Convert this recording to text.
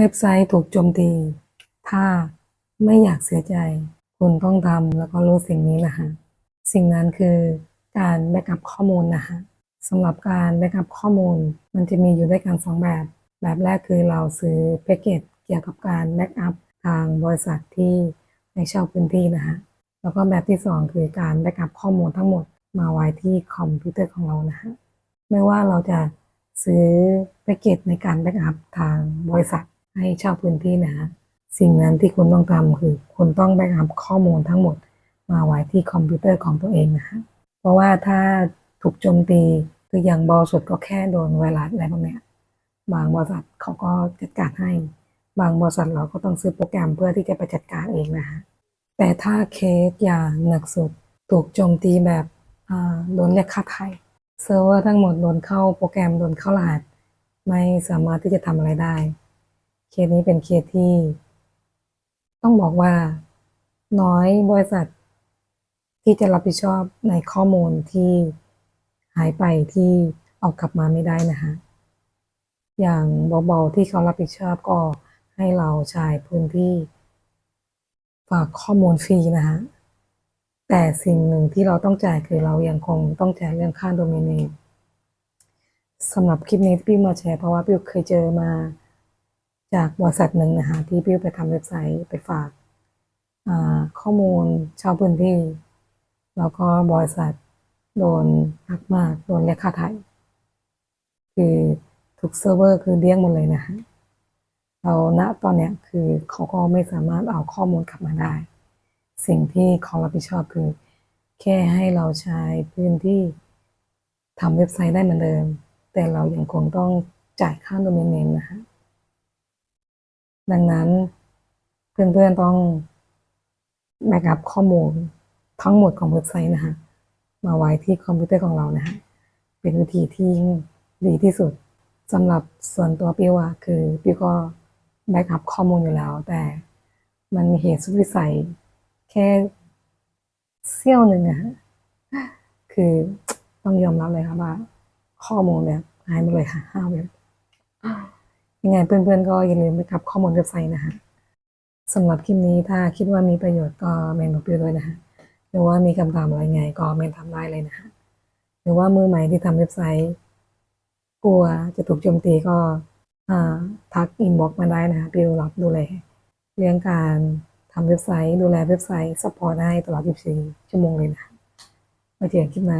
เว็บไซต์ถูกโจมตี ถ้าไม่อยากเสียใจ คุณต้องทำแล้วก็รู้สิ่งนี้นะฮะสิ่งนั้นคือการแบ็กอัพข้อมูลนะฮะสำหรับการแบ็กอัพข้อมูล มันจะมีอยู่ด้วยกันสองแบบ แบบแรกคือเราซื้อแพ็กเกจเกี่ยวกับการแบ็กอัพทางบริษัทที่ให้เช่าพื้นที่นะฮะแล้วก็แบบที่สองคือการแบ็กอัพข้อมูลทั้งหมดมาไว้ที่คอมพิวเตอร์ของเรานะฮะไม่ว่าเราจะซื้อแพ็กเกจในการแบ็กอัพทางบริษัท ให้เช่าพื้นที่นะฮะสิ่งนั้นที่คุณต้องทำคือ คุณต้องแบกอัพข้อมูลทั้งหมดมาไว้ที่คอมพิวเตอร์ของตัวเองนะฮะเพราะว่าถ้าถูกโจมตีคืออย่างบาสุดก็แค่โดนไวรัสอะไรพวกเนี้ยบางบริษัทเขาก็จัดการให้ บางบริษัทเราก็ต้องซื้อโปรแกรมเพื่อที่จะไปจัดการเองนะฮะแต่ถ้าเคสอย่างหนักสุดถูกโจมตีแบบโดนเรียกค่าไถ่เซิร์ฟเวอร์ทั้งหมดโดนเข้าโปรแกรมโดนเข้ารหัส ไม่สามารถที่จะทำอะไรได้ เคสนี้เป็นเคสที่ ต้องบอกว่าน้อยบริษัท ที่จะรับผิดชอบในข้อมูลที่หายไปที่เอากลับมาไม่ได้นะฮะอย่างเบาๆที่เขารับผิดชอบก็ให้เราใช้พื้นที่ฝากข้อมูลฟรีนะฮะแต่สิ่งหนึ่งที่เราต้องจ่ายคือเรายังคงต้องจ่ายเรื่องค่าโดเมนเนมสำหรับคลิปนี้ที่พี่มาแชร์เพราะว่าพี่เคยเจอมา จากบริษัทหนึ่งนะฮะที่พี่ไปทำเว็บไซต์ไปฝากาข้อมูลชาวพื้นที่ แล้วก็บริษัทโดนหักมาก โดนเรียกค่าไถ่คือทุกเซิร์ฟเวอร์คือเลี้ยงหมดเลยนะฮะเราณตอนเนี้ยคือเขาก็ไม่สามารถเอาข้อมูลกลับมาได้ สิ่งที่เขารับผิดชอบคือ แค่ให้เราใช้พื้นที่ทำเว็บไซต์ได้เหมือนเดิม แต่เรายังคงต้องจ่ายค่าโดเมนเนมนะฮะ ดังนั้นเพื่อนๆต้องแบกอัพข้อมูลทั้งหมดของเว็บไซต์นะฮะมาไว้ที่คอมพิวเตอร์ของเรานะฮะเป็นวิธีที่ดีที่สุดสำหรับส่วนตัวปิวอะคือปิวก็แบ็กอัพข้อมูลอยู่แล้ว แต่มันมีเหตุสุดวิสัย แค่เสี้ยวหนึ่งอะฮะคือต้องยอมรับเลยครับว่า ข้อมูลเนี่ยหายหมดเลยค่ะห้าเว็บ ยังไงเพื่อนๆก็อย่าลืมไปกับข้อมูลเว็บไซต์นะฮะสำหรับคลิปนี้ถ้าคิดว่ามีประโยชน์ก็เมนบอกปิวด้วยนะฮะหรือว่ามีคำถามอะไรไงก็เมนทำได้เลยนะฮะหรือว่ามือใหม่ที่ทำเว็บไซต์ กลัวจะถูกโจมตีก็ทักอินบ็อกมาได้นะฮะปิวรับดูแลเรื่องการทำเว็บไซต์ ดูแลเว็บไซต์ซัพพอร์ตให้ตลอด 24 ชั่วโมงเลยนะไว้เจอกันคลิปหน้า